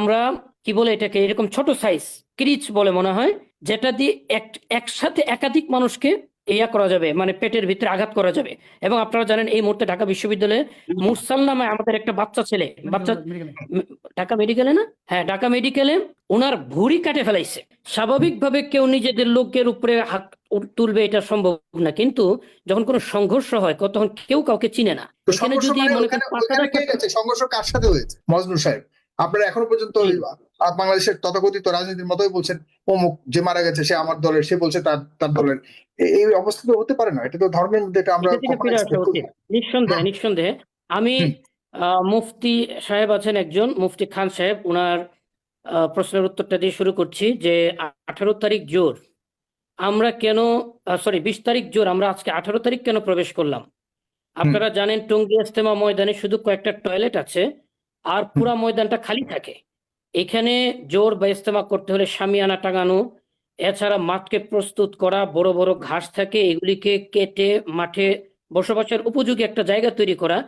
আমরা কি বলে এটাকে এরকম ছোট সাইজ ক্রিচ বলে মনে হয় যেটা দিয়ে এক একসাথে একাধিক মানুষকে ইয়া করা যাবে মানে পেটের ভিতরে আঘাত করা যাবে। এবং আপনারা জানেন এই মুহূর্তে ঢাকা বিশ্ববিদ্যালয়ে মুরসাল নামে আমাদের একটা বাচ্চা ছেলে বাচ্চা ঢাকা মেডিকেলে না? হ্যাঁ ঢাকা মেডিকেলে ওনার ভুঁড়ি কাটে ফেলাইছে। স্বাভাবিকভাবে কেউ নিজেদের লোকের উপরে হাত তুলবে এটা সম্ভব না। কিন্তু যখন কোনো সংঘর্ষ হয় তখন কেউ কাউকে চিনে না। এখানে যদি মানে করেন সংঘর্ষ কার সাথে হয়েছে? মজনুর সাহেব। আপনারা এখনও পর্যন্ত বাংলাদেশের তথাকথিত রাজনীতির মতোই বলছেন অমুক যে মারা গেছে সে আমার দলের সে বলছে তার তার দলের। এই অবস্থা তো হতে পারে না এটা তো ধর্মের মধ্যে এটা আমরা। নিঃসন্দেহে হ্যাঁ। নিঃসন্দেহে আমি মুফতি সাহেব আছেন একজন মুফতি খান সাহেব ওনার প্রশ্নের উত্তরটা দিয়ে শুরু করছি যে আঠারো তারিখ জোর আমরা কেন সরি বিশ তারিখ জোর আমরা আজকে আঠারো তারিখ কেন প্রবেশ করলাম? আপনারা জানেন টঙ্গী ইজতেমা ময়দানে শুধু কয়েকটা টয়লেট আছে আর পুরা ময়দানটা খালি থাকে। এখানে জোর বা ইজতেমা করতে হলে সামিয়ানা টাঙানো এছাড়া মাঠকে প্রস্তুত করা বড় বড় ঘাস থাকে এগুলিকে কেটে মাঠে বসবাসের উপযোগী একটা জায়গা তৈরি করা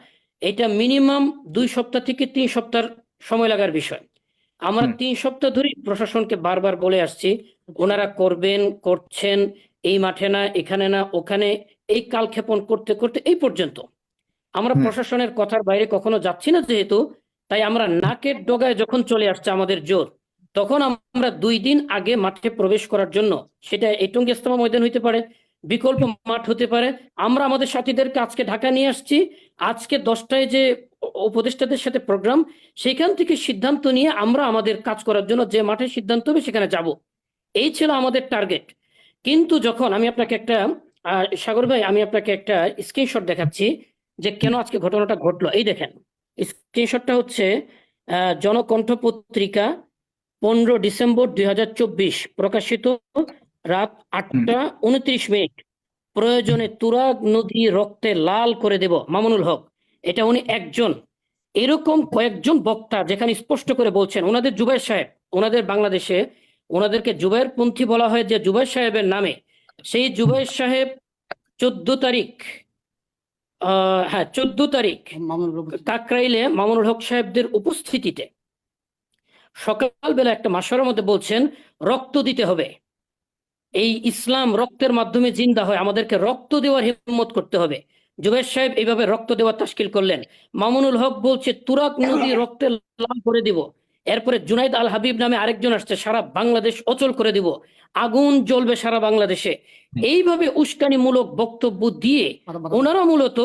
এটা মিনিমাম দুই সপ্তাহ থেকে তিন সপ্তাহ সময় লাগার বিষয়। আমরা তিন সপ্তাহ ধরে প্রশাসনকে বারবার বলে আসছি ওনারা করবেন করছেন এই মাঠে না এখানে না ওখানে এই কালক্ষেপণ করতে করতে এই পর্যন্ত। আমরা প্রশাসনের কথার বাইরে কখনো যাচ্ছি না যেহেতু তাই আমরা নাকের ডগায় যখন চলে আসছে আমাদের জোর তখন আমরা দুই দিন আগে মাঠে প্রবেশ করার জন্য, সেটা এটঙ্গি ইস্তমা ময়দান হইতে পারে, বিকল্প মাঠ হতে পারে, আমরা আমাদের সাথীদেরকে আজকে ঢাকা নিয়ে আসছি। আজকে দশটায় যে উপদেষ্টাদের সাথে প্রোগ্রাম, সেখান থেকে সিদ্ধান্ত নিয়ে আমরা আমাদের কাজ করার জন্য যে মাঠে সিদ্ধান্ত হবে সেখানে যাব। এই ছিল আমাদের টার্গেট। কিন্তু যখন আমি আপনাকে একটা সাগর ভাই, আমি আপনাকে একটা স্ক্রিনশট দেখাচ্ছি যে কেন আজকে ঘটনাটা ঘটলো। এই দেখেন। স্ক্রিনশটটা হচ্ছে জনকণ্ঠ পত্রিকা পনেরো ডিসেম্বর দুই হাজার চব্বিশ, প্রকাশিত রাত আটটা উনত্রিশ মিনিট। প্রয়োজনে তুরাগ নদী রক্তে লাল করে দেব মামুনুল হক। এটা উনি একজন। এরকম কয়েকজন বক্তা যেখানে স্পষ্ট করে বলছেন, ওনাদের জুবাইর সাহেব, ওনাদের বাংলাদেশে, ওনাদেরকে জুবাইর পন্থী বলা হয় যে জুবাইর সাহেবের নামে। সেই জুবাইর সাহেব চোদ্দ তারিখ হ্যাঁ চোদ্দ তারিখ কাকরাইলে মামুনুল হক সাহেবদের উপস্থিতিতে সকালবেলা একটা মাসরের মধ্যে বলছেন রক্ত দিতে হবে। এই ইসলাম রক্তের মাধ্যমে জিন্দা হয় আমাদেরকে রক্ত দেওয়ার হিম্মত করতে হবে। জুবের সাহেব এইভাবে রক্ত দেওয়ার তাস্কিল করলেন। মামুনুল হক বলছে তুরাক নদী রক্তে লাল করে দিব। এরপরে জুনাইদ আল হাবিব নামে আরেকজন আসছে সারা বাংলাদেশ অচল করে দিব আগুন জ্বলবে সারা বাংলাদেশে। এইভাবে উস্কানিমূলক বক্তব্য দিয়ে ওনারা মূলত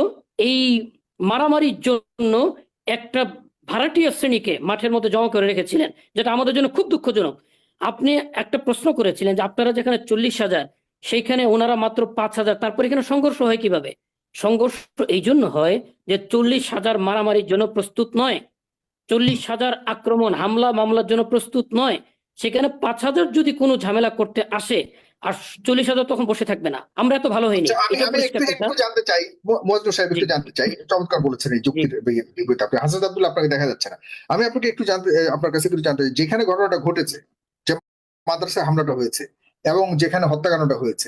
এই মারামারির জন্য একটা ভাড়াটিয়া শ্রেণীকে মাঠের মধ্যে জমা করে রেখেছিলেন যেটা আমাদের জন্য খুব দুঃখজনক। আপনি একটা প্রশ্ন করেছিলেন যে আপনারা যেখানে চল্লিশ হাজার সেইখানে ওনারা মাত্র পাঁচ হাজার তারপর এখানে সংঘর্ষ হয় কীভাবে? সংঘর্ষ এই জন্য হয় যে চল্লিশ হাজার মারামারির জন্য প্রস্তুত নয়। চল্লিশ হাজার আক্রমণ হামলা মামলার জন্য প্রস্তুত নয়। সেখানে পাঁচ হাজার যদি কোনো ঝামেলা করতে আসে আর চল্লিশ হাজার তখন বসে থাকবে না। আমরা এত ভালো হইনি। আচ্ছা, জানতে চাই মজনু সাহেব একটু জানতে চাই। চমৎকার বলেছেন এই যুক্তির আপনি হাসান আব্দুল্লাহ আপনাকে দেখা যাচ্ছে না। আমি আপনাকে একটু জানতে আপনার কাছে একটু জানতে যেখানে ঘটনাটা ঘটেছে যে মাদ্রাসায় হামলাটা হয়েছে এবং যেখানে হত্যাকাণ্ডটা হয়েছে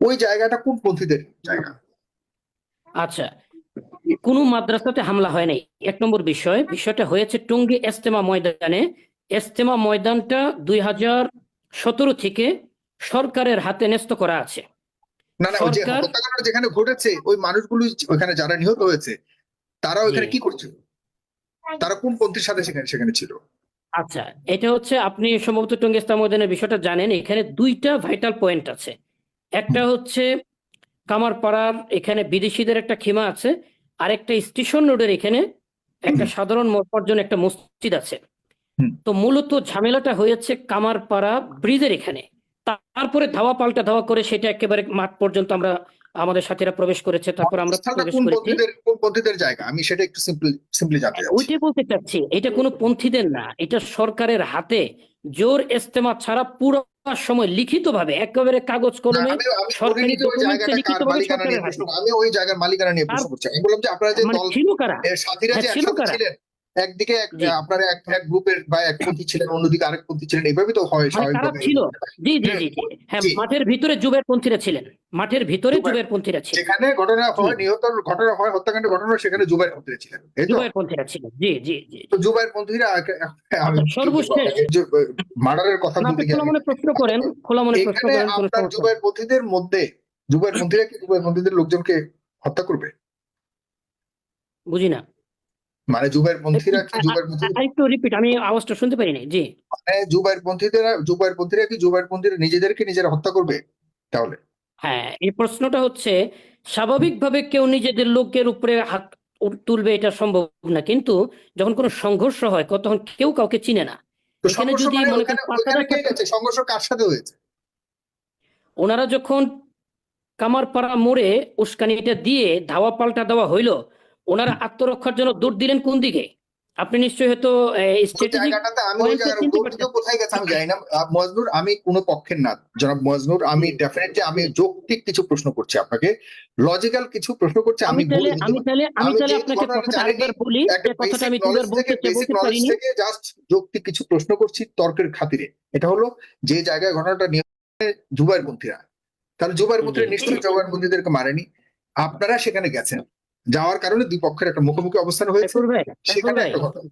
ওই জায়গাটা কোন পন্থীদের জায়গা? আচ্ছা কোনো মাদ্রাসাতে হামলা হয় নাই। এক নম্বর বিষয় বিষয়টা হয়েছে টঙ্গী এস্তেমা ময়দানে। এস্তেমা ময়দানটা দুই হাজার সতেরো থেকে সরকারের হাতে ন্যস্ত করা আছে। না না যে সরকার- যেখানে ঘটেছে ওই মানুষগুলো ওখানে যারা নিহত হয়েছে তারা ওইখানে জি। কি করছিল? তারা কোন পন্থীর সাথে সেখানে সেখানে ছিল? আচ্ছা এটা হচ্ছে আপনি সম্ভবত টঙ্গী ইস্তেমা ময়দানের বিষয়টা জানেন এখানে দুইটা ভাইটাল পয়েন্ট আছে। একটা হচ্ছে কামারপাড়ার এখানে বিদেশিদের একটা খিমা আছে। আর একটা স্টেশন রোডের এখানে একটা সাধারণ মরপার জন্য একটা মসজিদ আছে। তো মূলত ঝামেলাটা হয়েছে কামারপাড়া ব্রিজের এখানে। তারপরে ধাওয়া পাল্টা ধাওয়া করে সেটা একেবারে মাঠ পর্যন্ত আমরা আমাদের সাথীরা প্রবেশ করেছে তারপর আমরা প্রবেশ করেছি। পন্থীদের কোন পন্থীদের জায়গা? আমি সেটা একটু সিম্পলি সিম্পলি জানতে চাচ্ছি। ওইটাই বলতে চাচ্ছি এটা কোনো পন্থীদের না এটা সরকারের হাতে। জোর ইস্তেমা ছাড়া পুরো সময় লিখিত ভাবে একেবারে কাগজ কলমে সরকারি ডকুমেন্টে লিখিত লিখিতভাবে সরকারের হাতে। আমি ওই জায়গার মালিকানা নিয়ে প্রশ্ন করছি আমি বললাম যে আপনারা যে মানে দল ছিল কারা সাথীরা যে হ্যাঁ, ছিল একসাথে? ছিলেন একদিকে। আপনারা এক এক গ্রুপের বা এক পন্থী ছিলেন অন্যদিকে আরেক পন্থী ছিলেন এভাবে তো হয় মানে ছিল। জি জি জি হ্যাঁ মাঠের ভিতরে জুবের পন্থীরা ছিলেন। মাঠের ভিতরে জুবের পন্থীরা ছিলেন। যেখানে ঘটনা হয় নিহত ঘটনা হয় হত্যাকাণ্ডের ঘটনা সেখানে জুবাইর পন্থীরা ছিলেন জুবের পন্থীরা ছিলেন। জি জি জি তো জুবাইর পন্থীরা আচ্ছা, সর্বশেষ। মার্ডারের কথা বলতে গিয়ে খোলা মনে প্রশ্ন করেন খোলা মনে প্রশ্ন করেন আপনার নেই। পন্থীদের মধ্যে জুবাইর পন্থীরা কি জুবাইর পন্থীদের লোকজনকে হত্যা করবে? বুঝি না। মানে জুবাইর পন্থীরা কি জুবাইর পন্থী আরেকটু রিপিট আমি আওয়াজটা শুনতে পারিনি জি। মানে জুবাইর পন্থীরা জুবাইর পন্থীরা কি জুবাইর পন্থীরা নিজেদেরকে নিজেরা হত্যা করবে তাহলে? হ্যাঁ এই প্রশ্নটা হচ্ছে স্বাভাবিকভাবে কেউ নিজেদের লোকের উপরে হাত তুলবে এটা সম্ভব না কিন্তু যখন কোনো সংঘর্ষ হয় তখন কেউ কাউকে চিনে না। এখানে যদি মানে মনে করেন সংঘর্ষ কার সাথে হয়েছে? ওনারা যখন কামারপাড়া মোড়ে উস্কানিটা দিয়ে ধাওয়া পাল্টা দেওয়া হইল ওনারা আত্মরক্ষার জন্য দৌড় দিলেন কোন দিকে? আপনি নিশ্চয়ই হয়তো আমি কোথায় গেছে জানি না। মজনুর আমি কোনো পক্ষের না জনাব মজনুর আমি ডেফিনেটলি আমি যৌক্তিক কিছু প্রশ্ন করছি আপনাকে। লজিক্যাল কিছু প্রশ্ন করছি আমি আমি তাহলে আমি তাহলে আপনাকে কথাটা আরেকবার বলি যে কথাটা আমি দুবার বলতে বলতে পারিনি। জাস্ট যৌক্তিক কিছু প্রশ্ন করছি তর্কের খাতিরে। এটা হলো যে জায়গায় ঘটনাটা নিয়ে জুবাইর পন্থীরা তাহলে জুবাইর পন্থীরা নিশ্চয়ই জুবাইর পন্থীদেরকে মারেনি। আপনারা সেখানে গেছেন। যাওয়ার কারণে দুই পক্ষের একটা মুখোমুখি অবস্থান হয়েছে। সেখানে একটা ঘটনা।